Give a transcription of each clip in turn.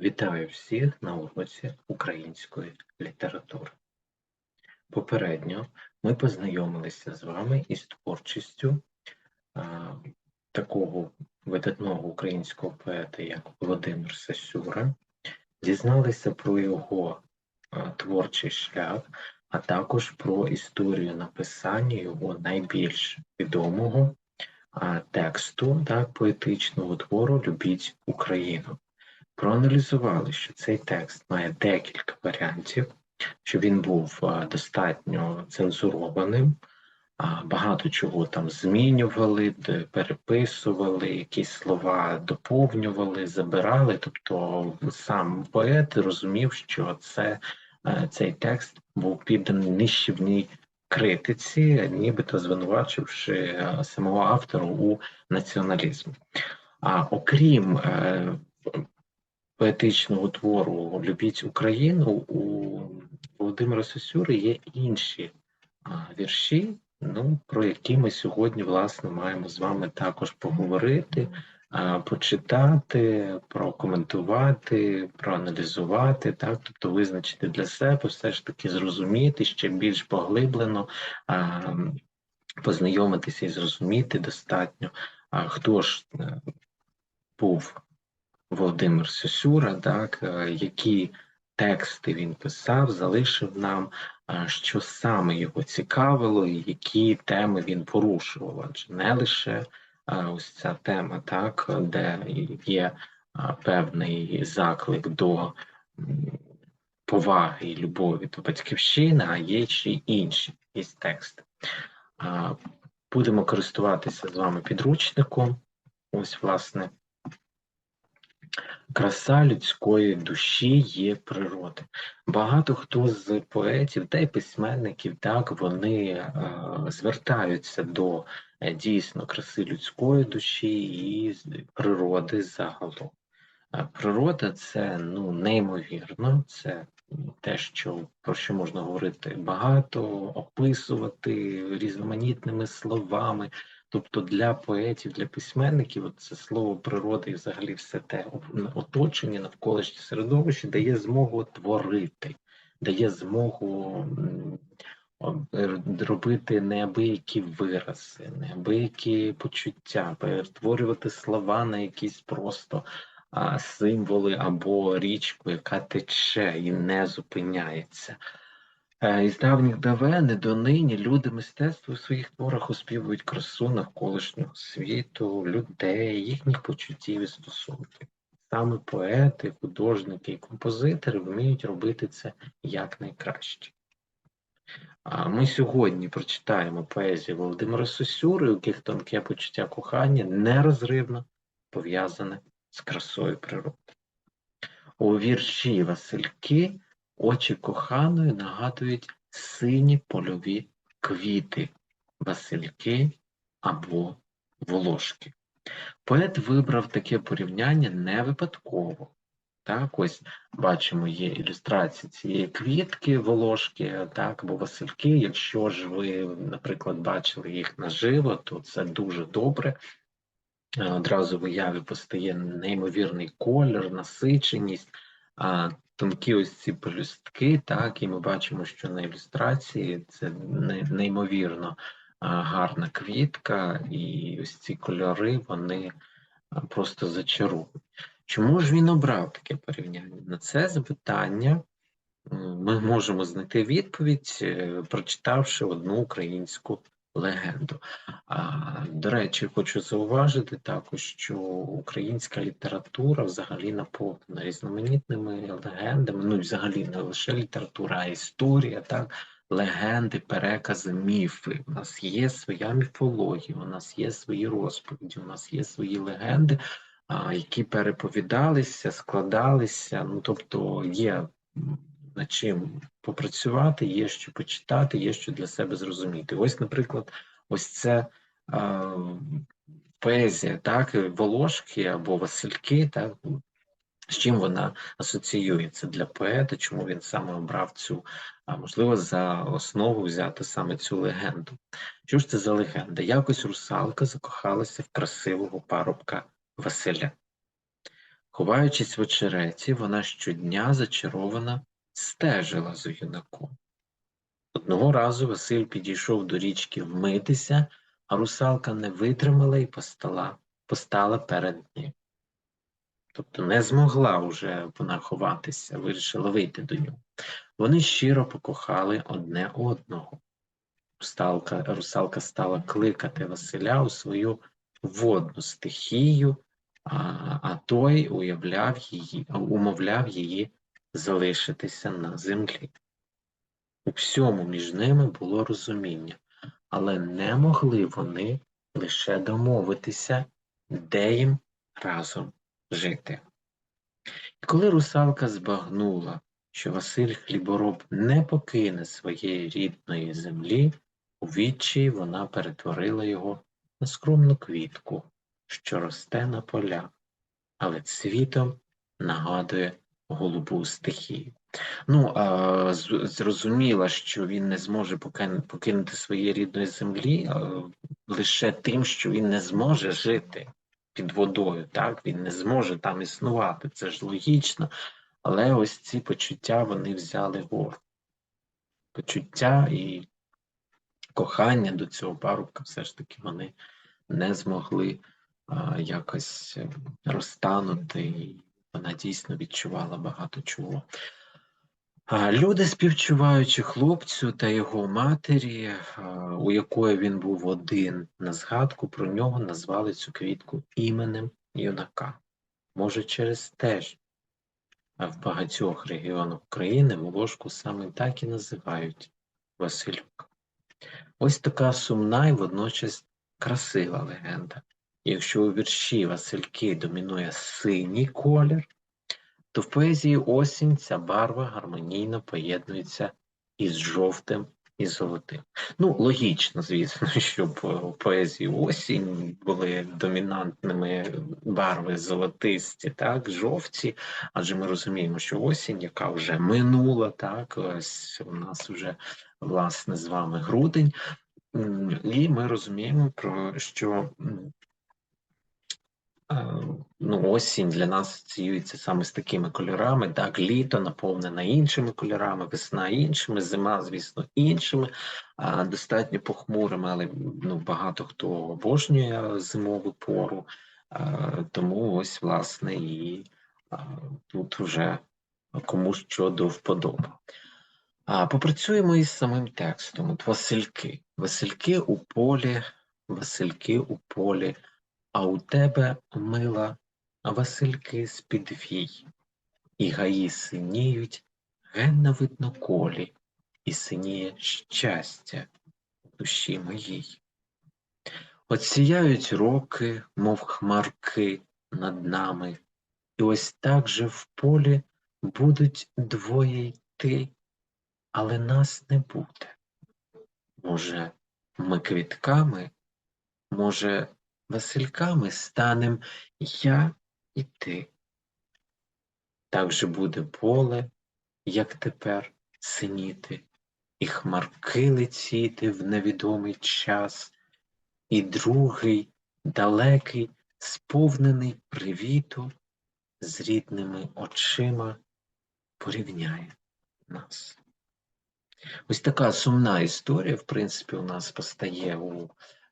Вітаю всіх на уроці української літератури. Попередньо ми познайомилися з вами із творчістю а, такого видатного українського поета, як Володимир Сасюра, дізналися про його а, творчий шлях, а також про історію написання його найбільш відомого а, тексту так, поетичного твору Любіть Україну проаналізували, що цей текст має декілька варіантів, що він був достатньо цензурованим, багато чого там змінювали, переписували, якісь слова доповнювали, забирали. Тобто сам поет розумів, що це, е, цей текст був підданий нищівній критиці, нібито звинувачивши е, самого автору у націоналізмі. А окрім е, поетичного твору Любіть Україну у Володимира Сосюри є інші вірші, ну, про які ми сьогодні власне маємо з вами також поговорити, почитати, прокоментувати, проаналізувати, так, тобто визначити для себе, все ж таки зрозуміти ще більш поглиблено. Познайомитися і зрозуміти достатньо, хто ж е, був Володимир Сосюра, так, е, які тексти він писав, залишив нам, е, що саме його цікавило, і які теми він порушував. Адже не лише е, ось ця тема, так, де є певний заклик до поваги і любові до батьківщини, а є ще й інші якісь тексти. Будемо користуватися з вами підручником. Ось, власне, Краса людської душі є природи. Багато хто з поетів та й письменників, так вони е, звертаються до е, дійсно краси людської душі і природи загалом. Е, природа це ну неймовірно, це те, що про що можна говорити багато, описувати різноманітними словами. Тобто для поетів, для письменників це слово природи і взагалі все те оточення, навколишнє середовище дає змогу творити, дає змогу робити неабиякі вирази, неабиякі почуття, перетворювати слова на якісь просто символи або річку, яка тече і не зупиняється. Е, із давніх давен і донині люди мистецтва у своїх творах оспівують красу навколишнього світу, людей, їхніх почуттів і стосунків. Саме поети, художники і композитори вміють робити це якнайкраще. Ми сьогодні прочитаємо поезію Володимира Сосюри, у яких тонке почуття кохання нерозривно пов'язане з красою природи. У вірші Васильки Очі коханої нагадують сині польові квіти, васильки або волошки. Поет вибрав таке порівняння не випадково. Так, ось бачимо, є ілюстрації цієї квітки, волошки, так, або васильки. Якщо ж ви, наприклад, бачили їх наживо, то це дуже добре. Одразу в уяві постає неймовірний колір, насиченість тонкі ось ці пелюстки, так, і ми бачимо, що на ілюстрації це неймовірно гарна квітка, і ось ці кольори вони просто зачарують. Чому ж він обрав таке порівняння? На це запитання ми можемо знайти відповідь, е, прочитавши одну українську легенду. А, До речі, хочу зауважити також, що українська література взагалі наповнена різноманітними легендами, ну взагалі не лише література, а історія, так, легенди, перекази, міфи. У нас є своя міфологія, у нас є свої розповіді, у нас є свої легенди, які переповідалися, складалися. Ну тобто є над чим попрацювати, є що почитати, є що для себе зрозуміти. Ось, наприклад, ось це е, поезія, так, Волошки або Васильки, так, з чим вона асоціюється для поета, чому він саме обрав цю, а можливо, за основу взяти саме цю легенду. Що ж це за легенда? Якось русалка закохалася в красивого парубка Василя. Ховаючись в очереті, вона щодня зачарована стежила за юнаком. Одного разу Василь підійшов до річки вмитися, а русалка не витримала і постала, постала перед ним. Тобто не змогла вже вона ховатися, вирішила вийти до нього. Вони щиро покохали одне одного. Русалка, русалка стала кликати Василя у свою водну стихію, а, а той уявляв її, умовляв її залишитися на землі. У всьому між ними було розуміння, але не могли вони лише домовитися, де їм разом жити. І коли русалка збагнула, що Василь Хлібороб не покине своєї рідної землі, у відчаї вона перетворила його на скромну квітку, що росте на полях, але цвітом нагадує голубу стихію. Ну, а, зрозуміло, що він не зможе покинути своєї рідної землі лише тим, що він не зможе жити під водою, так? Він не зможе там існувати, це ж логічно. Але ось ці почуття вони взяли гору. Почуття і кохання до цього парубка все ж таки вони не змогли а, якось е, розтанути, і вона дійсно відчувала багато чого. Люди, співчуваючи хлопцю та його матері, у якої він був один, на згадку про нього назвали цю квітку іменем юнака. Може, через те ж, в багатьох регіонах України Волошку саме так і називають Василюк. Ось така сумна і водночас красива легенда. Якщо у вірші Васильки домінує синій колір, то в поезії осінь ця барва гармонійно поєднується із жовтим і золотим. Ну, логічно, звісно, щоб у поезії осінь були домінантними барви золотисті, так, жовті, адже ми розуміємо, що осінь, яка вже минула, так, ось у нас вже власне з вами грудень, і ми розуміємо, що ну, осінь для нас асоціюється саме з такими кольорами. Так, літо наповнене іншими кольорами, весна іншими, зима, звісно, іншими, достатньо похмурими, але ну, багато хто обожнює зимову пору. Тому ось, власне, і тут вже кому що до вподоби. Попрацюємо із самим текстом. От Васильки. Васильки у полі, Васильки у полі а у тебе, мила, Васильки з-під вій, і гаї синіють ген на видноколі, і синіє щастя в душі моїй. От сіяють роки, мов хмарки над нами, і ось так же в полі будуть двоє йти, але нас не буде. Може, ми квітками, може, Васильками станем я і ти. Так же буде поле, як тепер синіти, і хмарки летіти в невідомий час, і другий, далекий, сповнений привіту, з рідними очима порівняє нас. Ось така сумна історія, в принципі, у нас постає у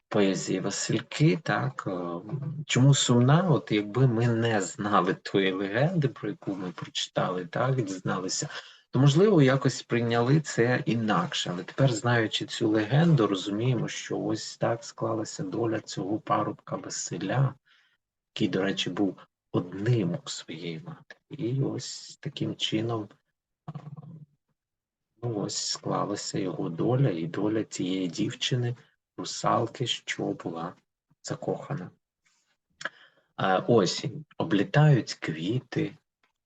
поезії Васильки, так е, чому сумна? От якби ми не знали тої легенди, про яку ми прочитали, так дізналися, то можливо якось прийняли це інакше. Але тепер, знаючи цю легенду, розуміємо, що ось так склалася доля цього парубка Василя, який, до речі, був одним у своєї матері. І ось таким чином. Ну, ось склалася його доля і доля тієї дівчини, русалки, що була закохана. Осінь облітають квіти,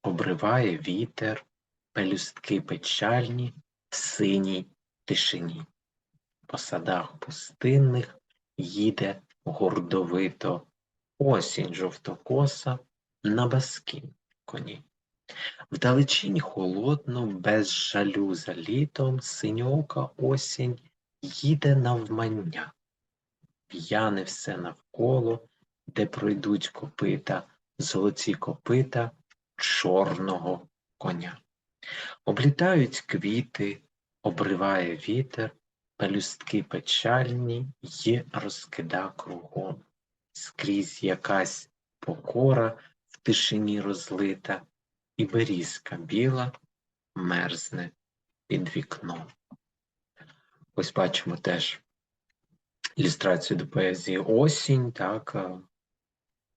обриває вітер, пелюстки печальні в синій тишині. По садах пустинних їде гордовито осінь жовтокоса на баскім коні. Вдалечінь холодно, без жалю за літом, синьока осінь їде навмання, п'яне все навколо, де пройдуть копита золоті копита чорного коня. Облітають квіти, обриває вітер, пелюстки печальні й розкида кругом. Скрізь якась покора в тишині розлита, і берізка біла мерзне під вікном. Ось бачимо теж ілюстрацію до поезії осінь, так,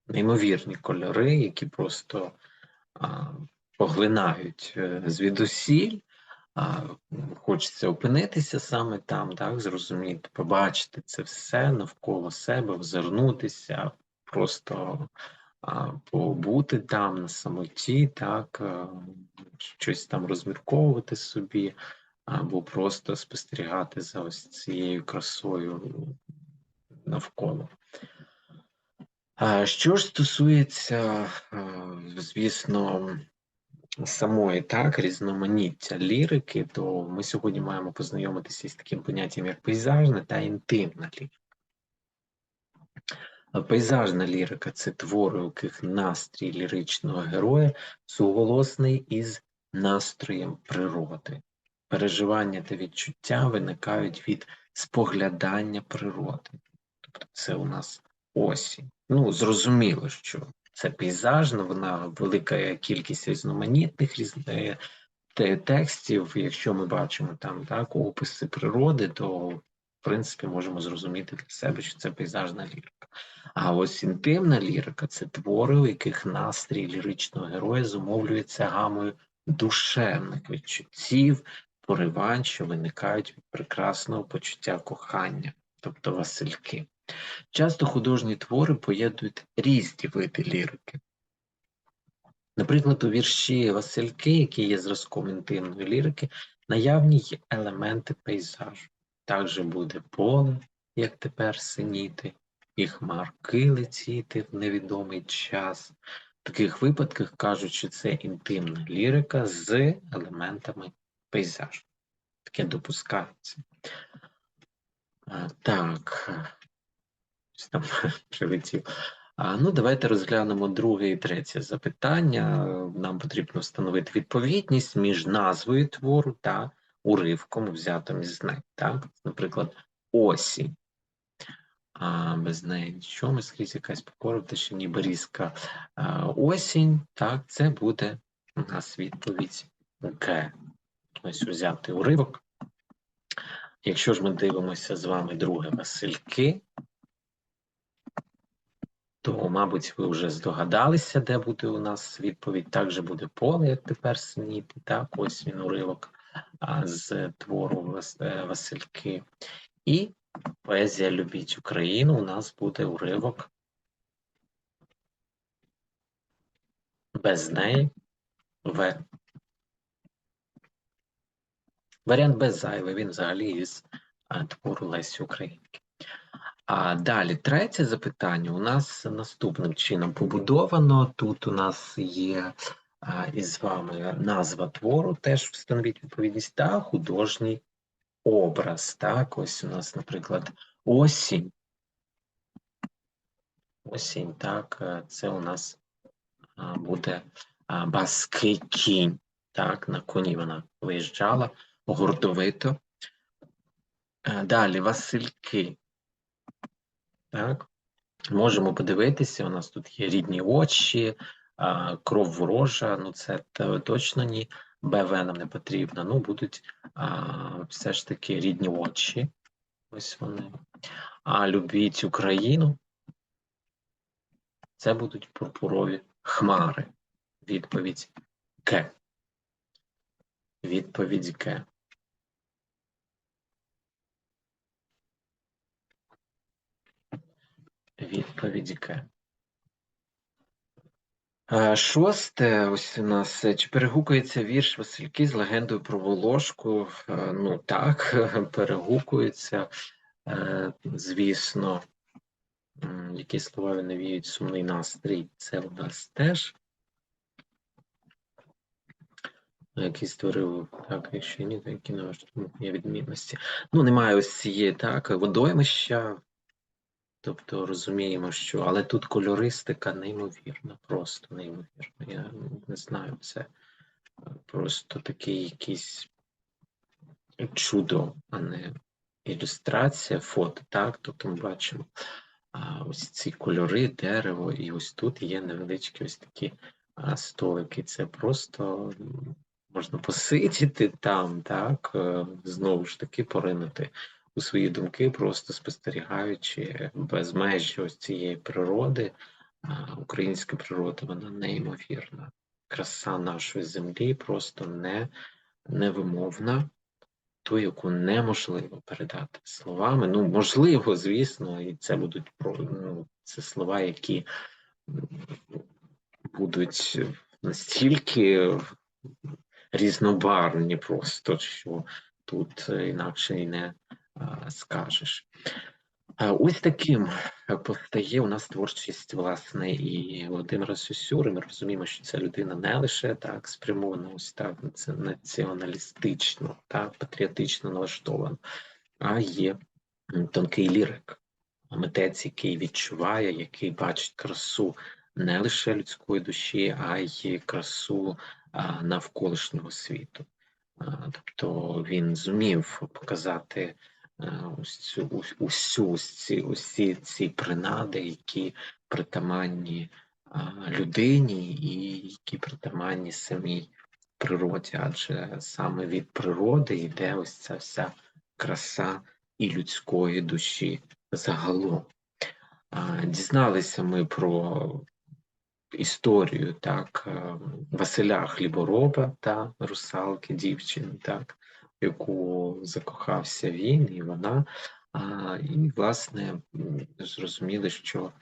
неймовірні кольори, які просто а, поглинають е, звідусіль. А, Хочеться опинитися саме там, так, зрозуміти, побачити це все навколо себе, озирнутися, просто а, побути там на самоті, так, а, щось там розмірковувати собі, або просто спостерігати за ось цією красою навколо. Що ж стосується, звісно, самої так, різноманіття лірики, то ми сьогодні маємо познайомитися з таким поняттям, як пейзажна та інтимна лірика. Пейзажна лірика це твори, у яких настрій ліричного героя суголосний із настроєм природи. Переживання та відчуття виникають від споглядання природи. Тобто це у нас осінь. Ну, зрозуміло, що це пейзажна, вона велика кількість різноманітних різних текстів. Якщо ми бачимо там так описи природи, то в принципі можемо зрозуміти для себе, що це пейзажна лірика. А ось інтимна лірика це твори, у яких настрій ліричного героя зумовлюється гамою душевних відчуттів, поривань, що виникають від прекрасного почуття кохання, тобто Васильки. Часто художні твори поєднують різні види лірики. Наприклад, у вірші Васильки, які є зразком інтимної лірики, наявні є елементи пейзажу. Також буде поле, як тепер синіти, і хмарки летіти в невідомий час. В таких випадках кажуть, що це інтимна лірика з елементами пейзажу. Таке допускається. Так, там. А, Ну, давайте розглянемо друге і третє запитання. Нам потрібно встановити відповідність між назвою твору та уривком, взятим із неї. Так? Наприклад, осінь. А, Без неї нічого, скрізь якась покора в тишині берізка. А, осінь, так, це буде у нас відповідь Г. Ось взяти уривок. Якщо ж ми дивимося з вами друге Васильки, то, мабуть, ви вже здогадалися, де буде у нас відповідь. Також буде поле, як тепер синіти. Так, ось він уривок з твору е, Васильки. І поезія Любіть Україну у нас буде уривок. Без неї В. Варіант без зайвий, він взагалі із твору Лесі Українки. А далі третє запитання у нас наступним чином побудовано. Тут у нас є а, із вами назва твору, теж встановіть відповідність, та художній образ. Так, ось у нас, наприклад, осінь. Осінь, так, це у нас буде баский кінь. Так, на коні вона виїжджала гордовито. Далі Васильки. Так, можемо подивитися, у нас тут є рідні очі, кров ворожа, ну це точно ні. БВ нам не потрібно. Ну, будуть а, все ж таки рідні очі. Ось вони. А любіть Україну. Це будуть пурпурові хмари. Відповідь К. Відповідь К. Відповідь К. Шосте, ось у нас чи перегукується вірш Васильки з легендою про Волошку? Ну так, перегукується, е, звісно, які слова навіють сумний настрій, це у нас теж. Який створив, так, якщо ні, то які на є відмінності. Ну, немає ось цієї так, водоймища, Тобто розуміємо, що але тут кольористика неймовірна, просто неймовірна. Я не знаю, це е, просто такий якийсь чудо, а не ілюстрація, фото, так? Тобто ми бачимо а, ось ці кольори, дерево, і ось тут є невеличкі ось такі а, столики. Це просто можна посидіти там, так, е, знову ж таки поринути свої думки, просто спостерігаючи без межі ось цієї природи. Українська природа, вона неймовірна. Краса нашої землі просто не, невимовна ту, яку неможливо передати словами. Ну, можливо, звісно, і це будуть ну, це слова, які будуть настільки різнобарвні, просто що тут е, інакше і не скажеш. Е, Ось таким е, постає у нас творчість, власне, і Володимира Сюсюри. Ми розуміємо, що ця людина не лише так спрямована, ось так націоналістично, так, патріотично налаштована, а є тонкий лірик, митець, який відчуває, який бачить красу не лише людської душі, а й красу навколишнього світу. Тобто він зумів показати е, ось цю усю ось ці усі ці принади, які притаманні людині і які притаманні самій природі, адже саме від природи йде ось ця вся краса і людської душі загалом. Дізналися ми про історію так е, Василя Хлібороба та русалки дівчини, так, яку закохався він і вона. А, І, власне, зрозуміли, що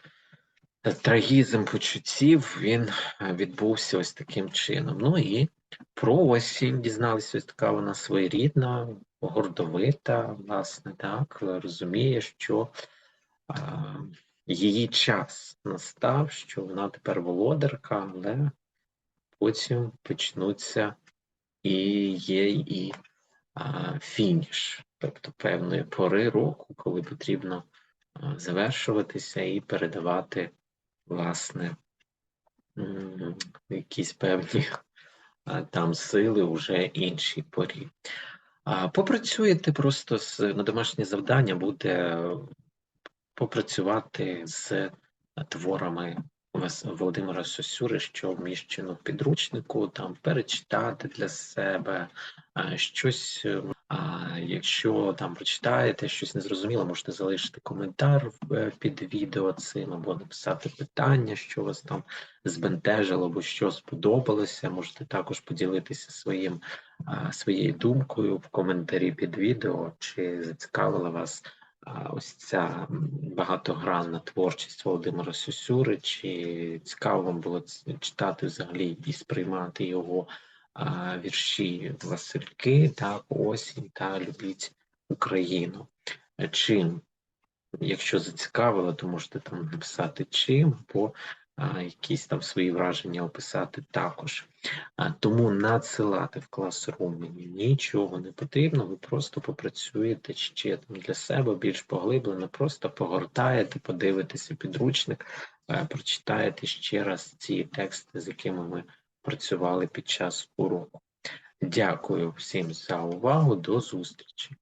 трагізм почуттів він е, відбувся ось таким чином. Ну і про осінь дізналися, ось така вона своєрідна, гордовита, власне, так, розуміє, що а, її час настав, що вона тепер володарка, але потім почнуться і є і фініш, тобто певної пори року, коли потрібно завершуватися і передавати, власне, якісь певні там сили уже іншій порі. Попрацюєте просто з на домашнє завдання буде попрацювати з творами Володимира Сосюри, що вміщено в підручнику, там перечитати для себе щось. е, А якщо там прочитаєте щось незрозуміло, можете залишити коментар е, під відео цим або написати питання, що вас там збентежило або що сподобалося. Можете також поділитися своїм своєю думкою в коментарі під відео, чи зацікавила вас ось ця багатогранна творчість Володимира Сюсюри, чи цікаво вам було читати взагалі і сприймати його вірші Васильки, так, осінь та любіть Україну. Е, Чим, якщо зацікавило, то можете там написати чим, або якісь там свої враження описати також. Тому надсилати в класрум мені нічого не потрібно, ви просто попрацюєте ще там для себе більш поглиблено, просто погортаєте, подивитеся підручник, е, прочитаєте ще раз ці тексти, з якими ми працювали під час уроку. Дякую всім за увагу, до зустрічі!